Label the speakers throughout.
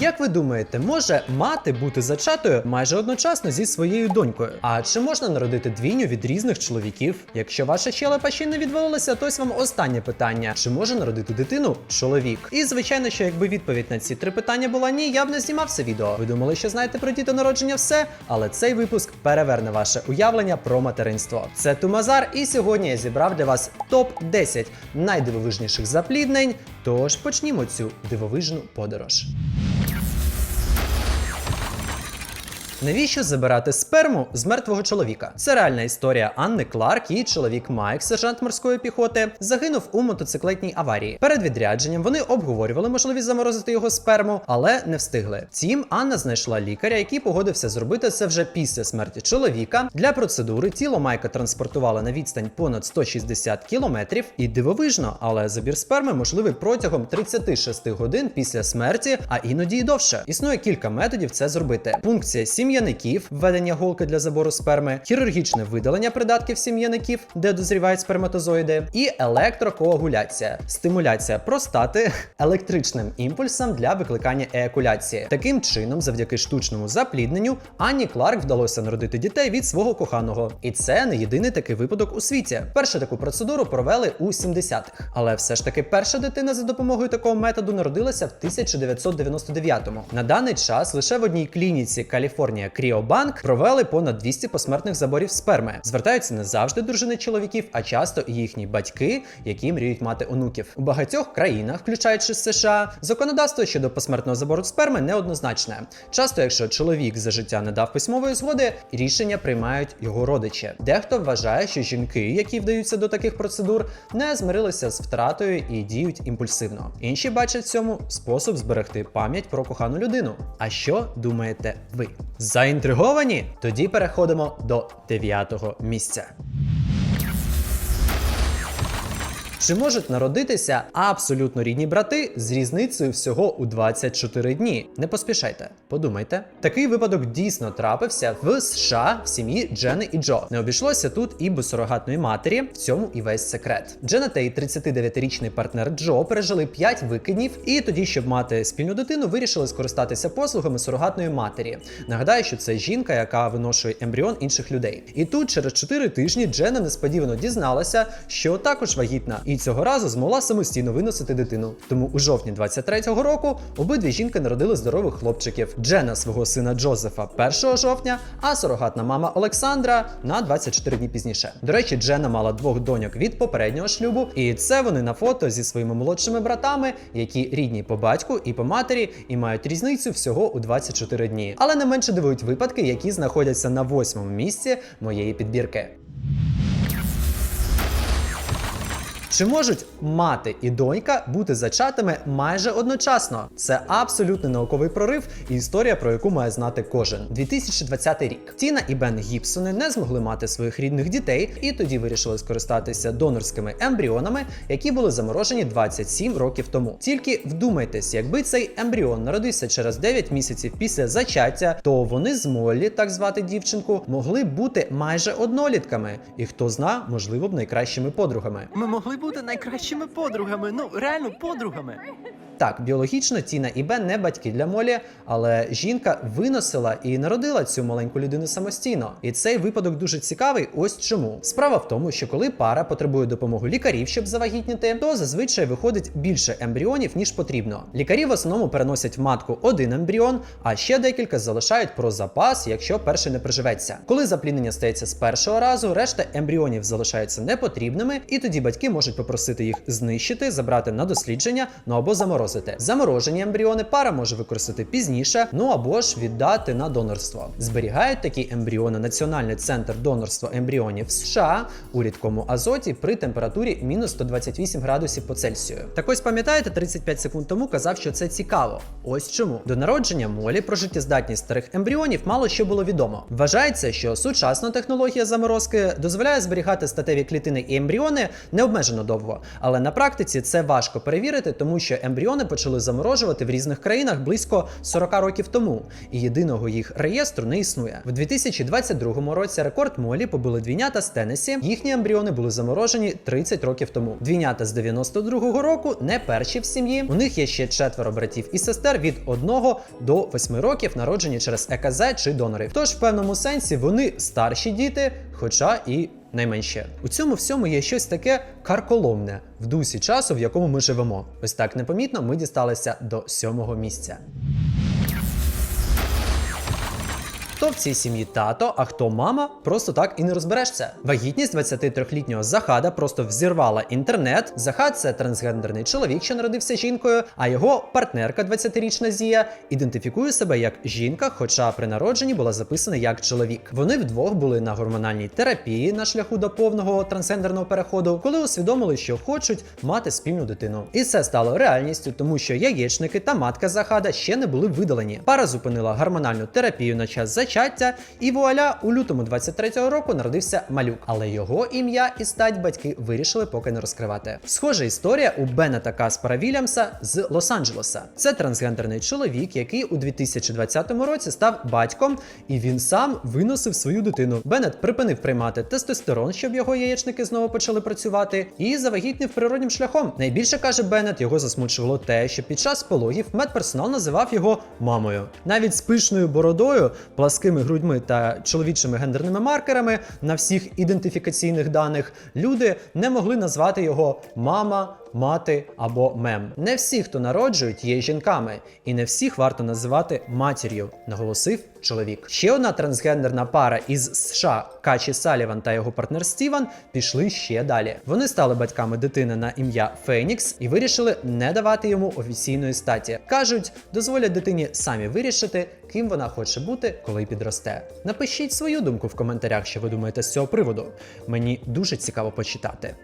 Speaker 1: Як ви думаєте, може мати бути зачатою майже одночасно зі своєю донькою? А чи можна народити двійню від різних чоловіків? Якщо ваша щелепа ще не відвалилася, то ось вам останнє питання: чи може народити дитину чоловік? І звичайно, що якби відповідь на ці три питання була ні, я б не знімав це відео. Ви думали, що знаєте про дітонародження все, але цей випуск переверне ваше уявлення про материнство. Це Тумазар, і сьогодні я зібрав для вас топ 10 найдивовижніших запліднень. Тож почнімо цю дивовижну подорож. Навіщо забирати сперму з мертвого чоловіка? Це реальна історія Анни Кларк. Її чоловік Майк, сержант морської піхоти, загинув у мотоциклетній аварії. Перед відрядженням вони обговорювали можливість заморозити його сперму, але не встигли. Втім, Анна знайшла лікаря, який погодився зробити це вже після смерті чоловіка. Для процедури тіло Майка транспортували на відстань понад 160 кілометрів. І дивовижно, але забір сперми можливий протягом 36 годин після смерті, а іноді й довше. Існує кілька методів це зробити. Пункція сім'яників, введення голки для забору сперми, хірургічне видалення придатків сім'яників, де дозрівають сперматозоїди, і електрокоагуляція, стимуляція простати електричним імпульсом для викликання еякуляції. Таким чином, завдяки штучному заплідненню, Анні Кларк вдалося народити дітей від свого коханого. І це не єдиний такий випадок у світі. Першу таку процедуру провели у 70-х. Але все ж таки перша дитина за допомогою такого методу народилася в 1999-му. На даний час лише в одній клініці Каліфорнія Кріобанк провели понад 200 посмертних заборів сперми. Звертаються не завжди дружини чоловіків, а часто і їхні батьки, які мріють мати онуків. У багатьох країнах, включаючи США, законодавство щодо посмертного забору сперми неоднозначне. Часто, якщо чоловік за життя не дав письмової згоди, рішення приймають його родичі. Дехто вважає, що жінки, які вдаються до таких процедур, не змирилися з втратою і діють імпульсивно. Інші бачать в цьому спосіб зберегти пам'ять про кохану людину. А що думаєте ви? Заінтриговані? Тоді переходимо до дев'ятого місця. Чи можуть народитися абсолютно рідні брати з різницею всього у 24 дні? Не поспішайте, подумайте. Такий випадок дійсно трапився в США в сім'ї Джени і Джо. Не обійшлося тут і без сурогатної матері. В цьому і весь секрет. Джена та її 39-річний партнер Джо пережили 5 викиднів, і тоді, щоб мати спільну дитину, вирішили скористатися послугами сурогатної матері. Нагадаю, що це жінка, яка виношує ембріон інших людей. І тут через 4 тижні Джена несподівано дізналася, що також вагітна, і цього разу змогла самостійно виносити дитину. Тому у жовтні 23-го року обидві жінки народили здорових хлопчиків: Джена свого сина Джозефа 1 жовтня, а сурогатна мама Олександра на 24 дні пізніше. До речі, Джена мала двох доньок від попереднього шлюбу, і це вони на фото зі своїми молодшими братами, які рідні по батьку і по матері, і мають різницю всього у 24 дні. Але не менше дивують випадки, які знаходяться на восьмому місці моєї підбірки. Чи можуть мати і донька бути зачатими майже одночасно? Це абсолютний науковий прорив і історія, про яку має знати кожен. 2020 рік. Тіна і Бен Гібсони не змогли мати своїх рідних дітей, і тоді вирішили скористатися донорськими ембріонами, які були заморожені 27 років тому. Тільки вдумайтесь, якби цей ембріон народився через 9 місяців після зачаття, то вони з Моллі, так звати дівчинку, могли б бути майже однолітками, і хто зна, можливо б найкращими подругами.
Speaker 2: Ми могли бути найкращими подругами. Ну, реально подругами.
Speaker 1: Так, біологічно Тіна і Бен не батьки для Молі, але жінка виносила і народила цю маленьку людину самостійно. І цей випадок дуже цікавий. Ось чому. Справа в тому, що коли пара потребує допомоги лікарів, щоб завагітніти, то зазвичай виходить більше ембріонів, ніж потрібно. Лікарі в основному переносять в матку один ембріон, а ще декілька залишають про запас, якщо перший не приживеться. Коли запліднення стається з першого разу, решта ембріонів залишаються непотрібними, і тоді батьки можуть попросити їх знищити, забрати на дослідження, ну або заморозити. Заморожені ембріони пара може використати пізніше, ну або ж віддати на донорство. Зберігають такі ембріони Національний центр донорства ембріонів США у рідкому азоті при температурі мінус 128 градусів по Цельсію. Так ось пам'ятаєте, 35 секунд тому казав, що це цікаво. Ось чому до народження молі про життєздатність старих ембріонів мало що було відомо. Вважається, що сучасна технологія заморозки дозволяє зберігати статеві клітини і ембріони необмежено довго, але на практиці це важко перевірити, тому що ембріон ембріони почали заморожувати в різних країнах близько 40 років тому, і єдиного їх реєстру не існує. В 2022 році рекорд Молі побили двійнята з Теннесі. Їхні ембріони були заморожені 30 років тому. Двійнята з 92-го року не перші в сім'ї. У них є ще четверо братів і сестер від 1 до 8 років, народжені через ЕКЗ чи донорів. Тож в певному сенсі вони старші діти, хоча і найменше. У цьому всьому є щось таке карколомне в дусі часу, в якому ми живемо. Ось так непомітно ми дісталися до сьомого місця. Хто в цій сім'ї тато, а хто мама, просто так і не розберешся. Вагітність 23-літнього Захада просто взірвала інтернет. Захад це трансгендерний чоловік, що народився жінкою, а його партнерка, 20-річна Зія, ідентифікує себе як жінка, хоча при народженні була записана як чоловік. Вони вдвох були на гормональній терапії на шляху до повного трансгендерного переходу, коли усвідомили, що хочуть мати спільну дитину. І це стало реальністю, тому що яєчники та матка Захада ще не були видалені. Пара зупинила гормональну терапію на час зачаття, і вуаля у лютому 23-го року народився малюк. Але його ім'я і стать батьки вирішили поки не розкривати. Схожа історія у Беннета Каспара Вільямса з Лос-Анджелеса. Це трансгендерний чоловік, який у 2020 році став батьком, і він сам виносив свою дитину. Беннет припинив приймати тестостерон, щоб його яєчники знову почали працювати, і завагітнив природнім шляхом. Найбільше каже Беннет, його засмучувало те, що під час пологів медперсонал називав його мамою. Навіть з пишною бородою, пласкими грудьми та чоловічими гендерними маркерами на всіх ідентифікаційних даних люди не могли назвати його мама. Мати або мем. Не всі, хто народжують, є жінками, і не всіх варто називати матір'ю, наголосив чоловік. Ще одна трансгендерна пара із США Качі Саліван та його партнер Стіван пішли ще далі. Вони стали батьками дитини на ім'я Фенікс і вирішили не давати йому офіційної статі. кажуть, дозволять дитині самі вирішити, ким вона хоче бути, коли підросте. Напишіть свою думку в коментарях, що ви думаєте з цього приводу. Мені дуже цікаво почитати.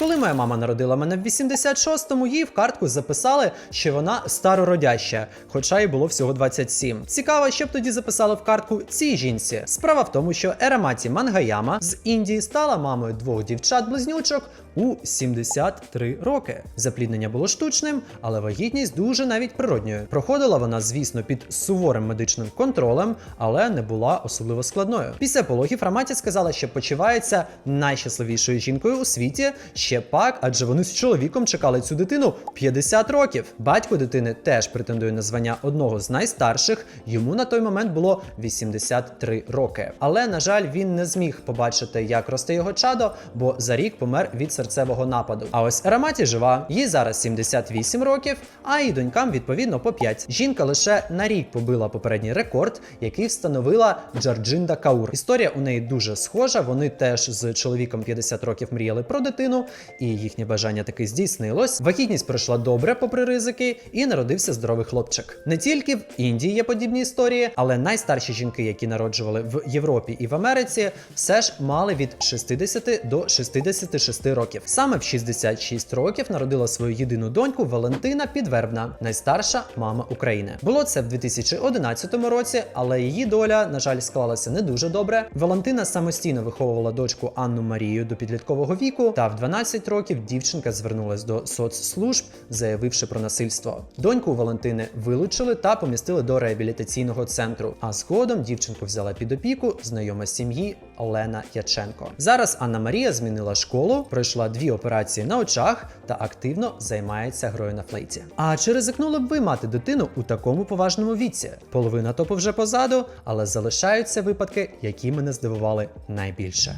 Speaker 1: Коли моя мама народила мене в 86-му, їй в картку записали, що вона старородяща, хоча й було всього 27. Цікаво, що б тоді записали в картку цій жінці. Справа в тому, що Ераматі Мангаяма з Індії стала мамою двох дівчат-близнючок у 73 роки. Запліднення було штучним, але вагітність дуже навіть природньою. Проходила вона, звісно, під суворим медичним контролем, але не була особливо складною. Після пологів Раматі сказала, що почувається найщасливішою жінкою у світі. Ще пак, адже вони з чоловіком чекали цю дитину 50 років. Батько дитини теж претендує на звання одного з найстарших. Йому на той момент було 83 роки. Але на жаль, він не зміг побачити, як росте його чадо, бо за рік помер від серцевого нападу. А ось Ераматі жива, їй зараз 78 років, а її донькам відповідно по 5. Жінка лише на рік побила попередній рекорд, який встановила Джарджинда Каур. Історія у неї дуже схожа. Вони теж з чоловіком 50 років мріяли про дитину, і їхнє бажання таки здійснилось. Вагітність пройшла добре, попри ризики, і народився здоровий хлопчик. Не тільки в Індії є подібні історії, але найстарші жінки, які народжували в Європі і в Америці, все ж мали від 60 до 66 років. Саме в 66 років народила свою єдину доньку Валентина Підвербна, найстарша мама України. Було це в 2011 році, але її доля, на жаль, склалася не дуже добре. Валентина самостійно виховувала дочку Анну Марію до підліткового віку, та в 12 років дівчинка звернулась до соцслужб, заявивши про насильство. Доньку Валентини вилучили та помістили до реабілітаційного центру. А згодом дівчинку взяла під опіку знайома сім'ї Олена Яченко. Зараз Анна Марія змінила школу, пройшла дві операції на очах та активно займається грою на флейті. А чи ризикнули б ви мати дитину у такому поважному віці? Половина топу вже позаду, але залишаються випадки, які мене здивували найбільше.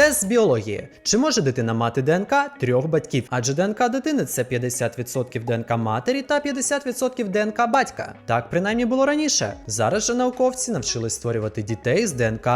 Speaker 1: Тест з біології. Чи може дитина мати ДНК трьох батьків? Адже ДНК дитини це 50% ДНК матері та 50% ДНК батька. Так принаймні було раніше. Зараз же науковці навчились створювати дітей з ДНК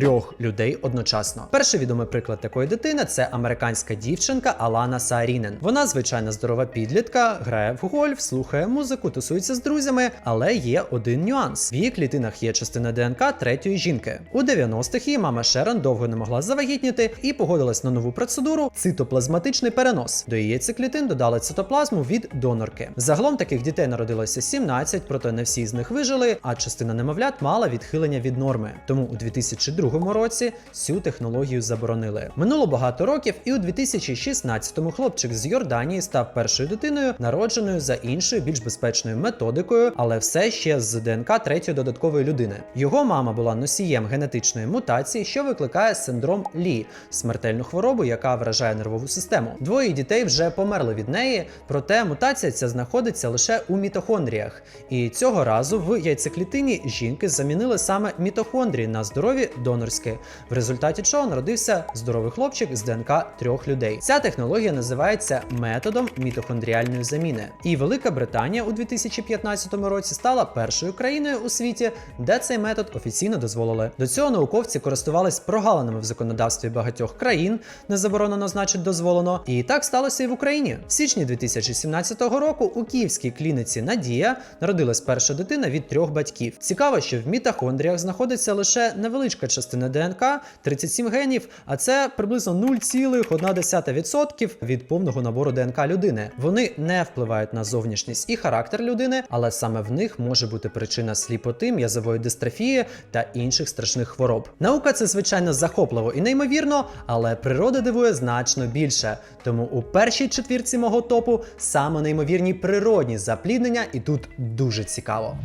Speaker 1: трьох людей одночасно. Перший відомий приклад такої дитини це американська дівчинка Алана Саарінен. Вона звичайна здорова підлітка, грає в гольф, слухає музику, тусується з друзями, але є один нюанс: в її клітинах є частина ДНК третьої жінки. У 90-х її мама Шерон довго не могла завагітніти і погодилась на нову процедуру цитоплазматичний перенос. До її циклітин додали цитоплазму від донорки. Загалом таких дітей народилося 17, проте не всі з них вижили, а частина немовлят мала відхилення від норми. Тому у 2002 2002 році цю технологію заборонили. Минуло багато років, і у 2016-му хлопчик з Йорданії став першою дитиною, народженою за іншою більш безпечною методикою, але все ще з ДНК третьої додаткової людини. Його мама була носієм генетичної мутації, що викликає синдром Лі, смертельну хворобу, яка вражає нервову систему. Двоє дітей вже померли від неї, проте мутація ця знаходиться лише у мітохондріях. І цього разу в яйцеклітині жінки замінили саме мітохондрії на здорові донорські, в результаті чого народився здоровий хлопчик з ДНК трьох людей. Ця технологія називається методом мітохондріальної заміни. І Велика Британія у 2015 році стала першою країною у світі, де цей метод офіційно дозволили. До цього науковці користувались прогалинами в законодавстві багатьох країн, не заборонено, значить дозволено. І так сталося і в Україні. В січні 2017 року у київській клініці Надія народилась перша дитина від трьох батьків. Цікаво, що в мітохондріях знаходиться лише невеличка частина ДНК 37 генів, а це приблизно 0,1% від повного набору ДНК людини. Вони не впливають на зовнішність і характер людини, але саме в них може бути причина сліпоти, м'язової дистрофії та інших страшних хвороб. Наука це звичайно захопливо і неймовірно, але природа дивує значно більше. Тому у першій четвірці мого топу саме неймовірні природні запліднення, і тут дуже цікаво.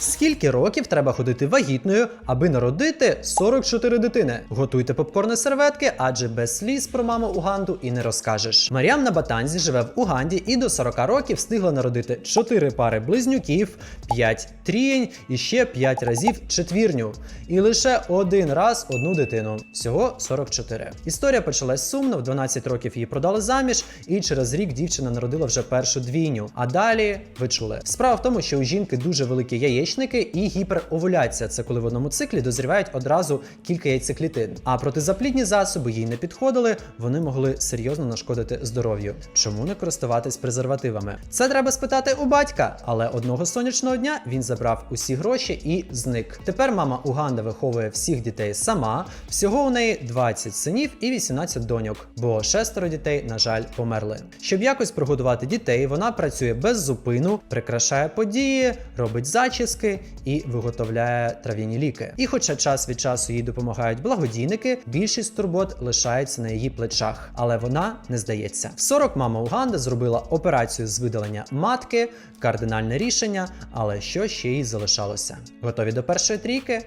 Speaker 1: Скільки років треба ходити вагітною, аби народити 44 дитини? Готуйте попкорни серветки, адже без сліз про маму Уганду і не розкажеш. Маріам на Батанзі живе в Уганді і до 40 років встигла народити 4 пари близнюків, 5 трієнь і ще 5 разів четвірню. І лише один раз одну дитину. Всього 44. Історія почалась сумно. В 12 років її продали заміж, і через рік дівчина народила вже першу двійню. А далі ви чули. Справа в тому, що у жінки дуже великі яєчники і гіперовуляція. Це коли в одному циклі дозрівають одразу кілька яйцеклітин. А протизаплідні засоби їй не підходили, вони могли серйозно нашкодити здоров'ю. Чому не користуватись презервативами? Це треба спитати у батька, але одного сонячного дня він забрав усі гроші і зник. Тепер мама Уганда виховує всіх дітей сама. Всього у неї 20 синів і 18 доньок, бо шестеро дітей, на жаль, померли. Щоб якось прогодувати дітей, вона працює без зупину, прикрашає події, робить зачіски і виготовляє трав'яні ліки. І хоча час від часу їй допомагають благодійники, більшість турбот лишається на її плечах, але вона не здається. В 40 мама Уганда зробила операцію з видалення матки, кардинальне рішення, але що ще їй залишалося? Готові до першої трійки?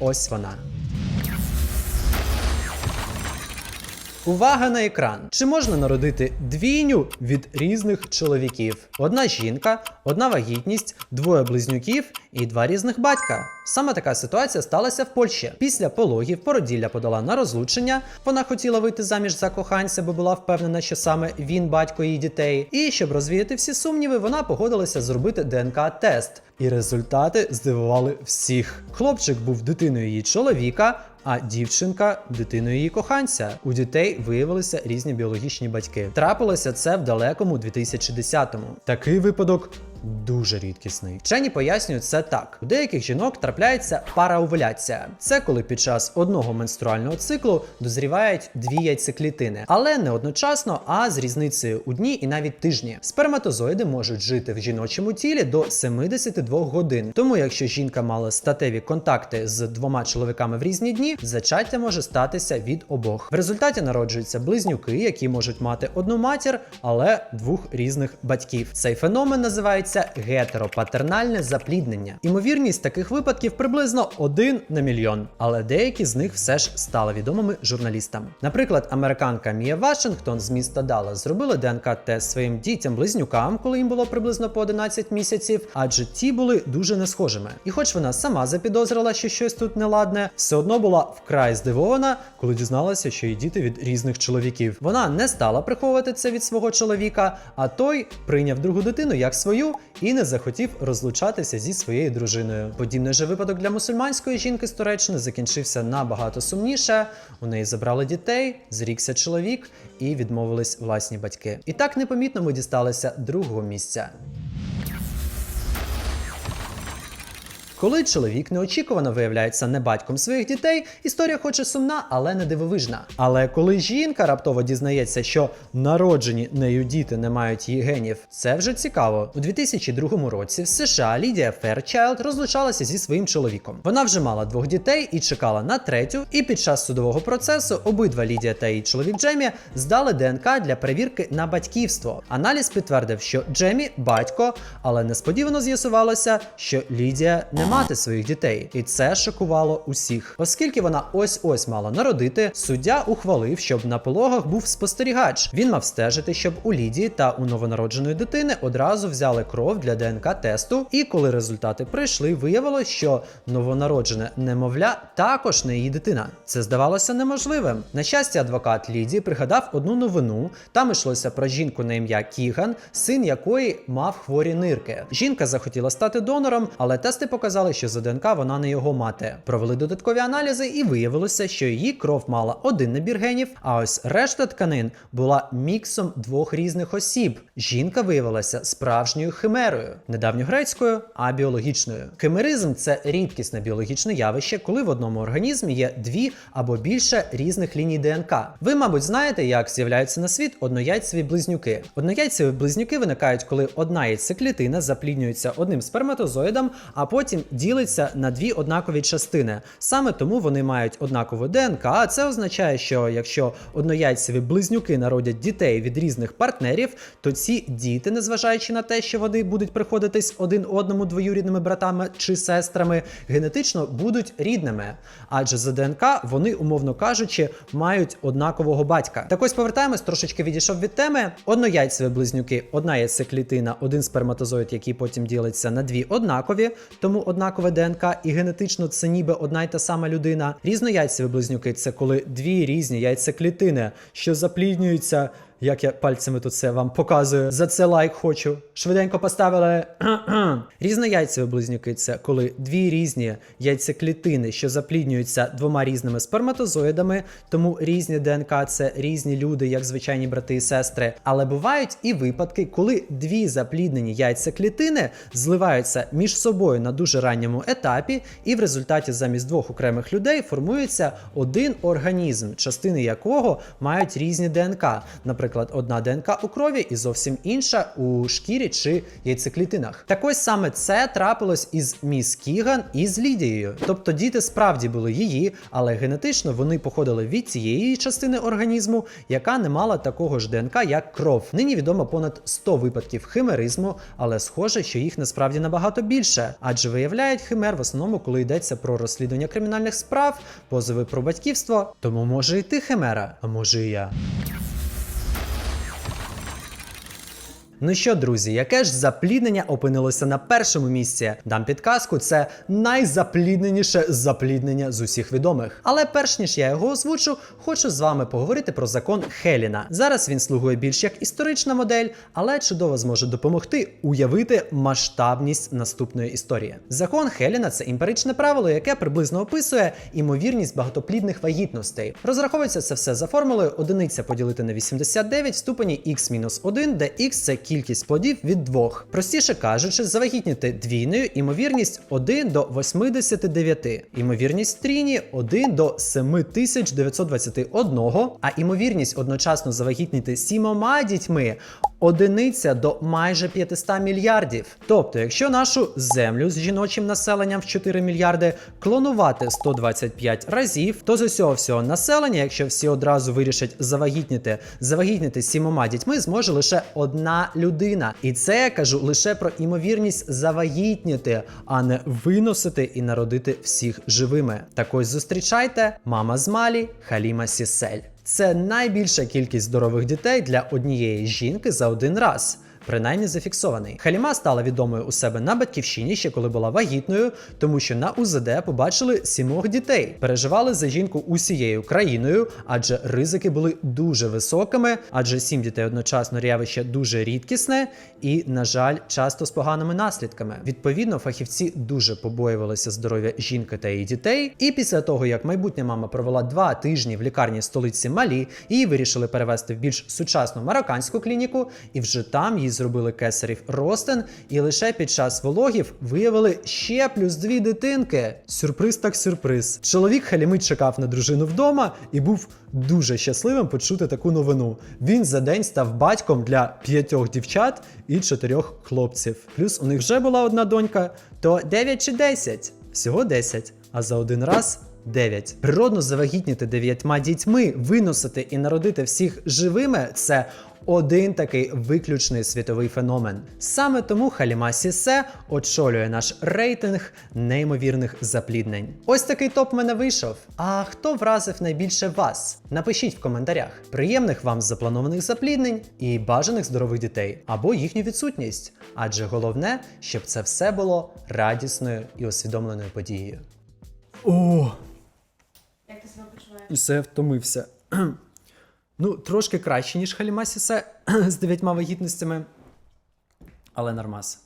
Speaker 1: Ось вона. Увага на екран! Чи можна народити двійню від різних чоловіків? Одна жінка, одна вагітність, двоє близнюків і два різних батька. Саме така ситуація сталася в Польщі. Після пологів породілля подала на розлучення. Вона хотіла вийти заміж за коханця, бо була впевнена, що саме він батько її дітей. І щоб розвіяти всі сумніви, вона погодилася зробити ДНК-тест. І результати здивували всіх. Хлопчик був дитиною її чоловіка. А дівчинка дитиною її коханця. У дітей виявилися різні біологічні батьки. Трапилося це в далекому 2010-му. Такий випадок дуже рідкісний. Вчені пояснюють це так: у деяких жінок трапляється параовуляція. Це коли під час одного менструального циклу дозрівають дві яйцеклітини, але не одночасно, а з різницею у дні і навіть тижні. Сперматозоїди можуть жити в жіночому тілі до 72 годин. Тому, якщо жінка мала статеві контакти з двома чоловіками в різні дні, зачаття може статися від обох. В результаті народжуються близнюки, які можуть мати одну матір, але двох різних батьків. Цей феномен називається гетеропатернальне запліднення. Імовірність таких випадків приблизно один на мільйон, але деякі з них все ж стали відомими журналістам. Наприклад, американка Мія Вашингтон з міста Даллас зробила ДНК-тест своїм дітям-близнюкам, коли їм було приблизно по 11 місяців, адже ті були дуже не схожими. І хоч вона сама запідозрила, що щось тут неладне, все одно була вкрай здивована, коли дізналася, що її діти від різних чоловіків. Вона не стала приховувати це від свого чоловіка, а той прийняв другу дитину як свою і не захотів розлучатися зі своєю дружиною. Подібний же випадок для мусульманської жінки з Туреччини закінчився набагато сумніше. У неї забрали дітей, зрікся чоловік і відмовились власні батьки. І так непомітно ми дісталися другого місця. Коли чоловік неочікувано виявляється не батьком своїх дітей, історія хоч і сумна, але не дивовижна. Але коли жінка раптово дізнається, що народжені нею діти не мають її генів, це вже цікаво. У 2002 році в США Лідія Ферчайлд розлучалася зі своїм чоловіком. Вона вже мала двох дітей і чекала на третю. І під час судового процесу обидва Лідія та її чоловік Джемі здали ДНК для перевірки на батьківство. Аналіз підтвердив, що Джемі батько, але несподівано з'ясувалося, що Лідія не мати своїх дітей, і це шокувало усіх. Оскільки вона ось ось мала народити, суддя ухвалив, щоб на пологах був спостерігач. Він мав стежити, щоб у Лідії та у новонародженої дитини одразу взяли кров для ДНК тесту. І коли результати прийшли, виявилось, що новонароджене немовля також не її дитина. Це здавалося неможливим. На щастя, адвокат Лідії пригадав одну новину. Там йшлося про жінку на ім'я Кіган, син якої мав хворі нирки. Жінка захотіла стати донором, але тести показали, що за ДНК вона не його мати. Провели додаткові аналізи, і виявилося, що її кров мала один набір генів, а ось решта тканин була міксом двох різних осіб. Жінка виявилася справжньою химерою, недавньогрецькою, а біологічною. Химеризм це рідкісне біологічне явище, коли в одному організмі є дві або більше різних ліній ДНК. Ви, мабуть, знаєте, як з'являються на світ однояйцеві близнюки. Однояйцеві близнюки виникають, коли одна яйцеклітина запліднюється одним сперматозоїдом, а потім ділиться на дві однакові частини. Саме тому вони мають однакову ДНК. А це означає, що якщо однояйцеві близнюки народять дітей від різних партнерів, то ці діти, незважаючи на те, що вони будуть приходитись один одному двоюрідними братами чи сестрами, генетично будуть рідними. Адже за ДНК вони, умовно кажучи, мають однакового батька. Так ось повертаємось, трошечки відійшов від теми. Однояйцеві близнюки, одна яйцеклітина, один сперматозоїд, який потім ділиться на дві однакові, тому однакове ДНК і генетично це ніби одна й та сама людина. Різнояйцеві близнюки це коли дві різні яйцеклітини, що запліднюються. Як я пальцями тут це вам показую. За це лайк хочу. Швиденько поставили. Різнояйцеві близнюки це коли дві різні яйцеклітини, що запліднюються двома різними сперматозоїдами, тому різні ДНК це різні люди, як звичайні брати і сестри. Але бувають і випадки, коли дві запліднені яйцеклітини зливаються між собою на дуже ранньому етапі, і в результаті замість двох окремих людей формується один організм, частини якого мають різні ДНК. Наприклад, одна ДНК у крові і зовсім інша у шкірі чи яйцеклітинах. Так ось саме це трапилось із міс Кіган і з Лідією. Тобто діти справді були її, але генетично вони походили від цієї частини організму, яка не мала такого ж ДНК, як кров. Нині відомо понад 100 випадків химеризму, але схоже, що їх насправді набагато більше, адже виявляють химер в основному, коли йдеться про розслідування кримінальних справ, позови про батьківство. Тому може і ти химера, а може і я. Ну що, друзі, яке ж запліднення опинилося на першому місці? Дам підказку, це найзаплідненіше запліднення з усіх відомих. Але перш ніж я його озвучу, хочу з вами поговорити про закон Хеліна. Зараз він слугує більш як історична модель, але чудово зможе допомогти уявити масштабність наступної історії. Закон Хеліна це емпіричне правило, яке приблизно описує імовірність багатоплідних вагітностей. Розраховується це все за формулою одиниця поділити на 89 в ступені x-1, де x це кількість плодів від двох. Простіше кажучи, завагітніти двійною імовірність 1 до 89, імовірність трійні 1 до 7921, а імовірність одночасно завагітніти сімома дітьми одиниця до майже 500 мільярдів. Тобто, якщо нашу землю з жіночим населенням в 4 мільярди клонувати 125 разів, то з усього всього населення, якщо всі одразу вирішать завагітніти, завагітніти сімома дітьми, зможе лише одна людина. І це я кажу лише про імовірність завагітніти, а не виносити і народити всіх живими. Так ось зустрічайте мама з Малі Халіма Сісель. Це найбільша кількість здорових дітей для однієї жінки за один раз. Принаймні зафіксований. Халіма стала відомою у себе на батьківщині ще коли була вагітною, тому що на УЗД побачили сімох дітей, переживали за жінку усією країною, адже ризики були дуже високими, адже сім дітей одночасно явище дуже рідкісне і, на жаль, часто з поганими наслідками. Відповідно, фахівці дуже побоювалися здоров'я жінки та її дітей. І після того, як майбутня мама провела два тижні в лікарні столиці Малі, її вирішили перевести в більш сучасну марокканську клініку, і вже там її зробили кесарів ростин, і лише під час вологів виявили ще плюс дві дитинки. Сюрприз так сюрприз. Чоловік халімить чекав на дружину вдома і був дуже щасливим почути таку новину. Він за день став батьком для п'ятьох дівчат і чотирьох хлопців. Плюс у них вже була одна донька, то 9 чи 10? Всього 10, а за один раз 9. Природно завагітніти дев'ятьма дітьми, виносити і народити всіх живими це один такий виключний світовий феномен. Саме тому Халіма Сісе очолює наш рейтинг неймовірних запліднень. Ось такий топ мене вийшов. А хто вразив найбільше вас? Напишіть в коментарях. Приємних вам запланованих запліднень і бажаних здорових дітей або їхню відсутність. Адже головне, щоб це все було радісною і усвідомленою подією. О, все втомився. ну, трошки краще, ніж Халіма Сісе з дев'ятьма вагітностями, але нормас.